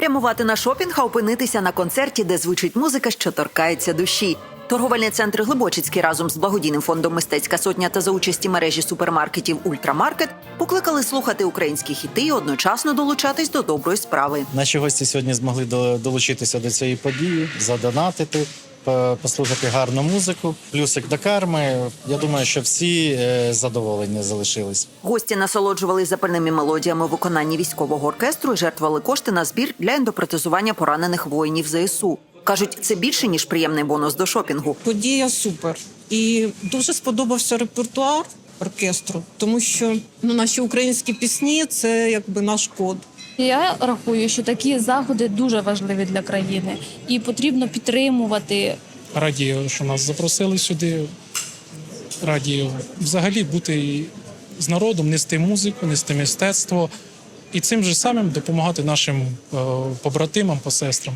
Прямувати на шопінг, а опинитися на концерті, де звучить музика, що торкається душі. Торговельний центр Глибочицький разом з благодійним фондом Мистецька сотня та за участі мережі супермаркетів Ультрамаркет покликали слухати українські хіти і одночасно долучатись до доброї справи. Наші гості сьогодні змогли долучитися до цієї події, задонатити, послухати гарну музику. Плюсик до карми. Я думаю, що всі е, задоволені залишились. Гості насолоджувались запальними мелодіями у виконанні військового оркестру і жертвували кошти на збір для ендопротезування поранених воїнів ЗСУ. Кажуть, це більше ніж приємний бонус до шопінгу. Подія супер. І дуже сподобався репертуар оркестру, тому що ну, наші українські пісні це якби наш код. Я рахую, що такі заходи дуже важливі для країни, і потрібно підтримувати. Радію, що нас запросили сюди. Радію взагалі бути з народом, нести музику, нести мистецтво і цим же самим допомагати нашим е, побратимам, посестрам.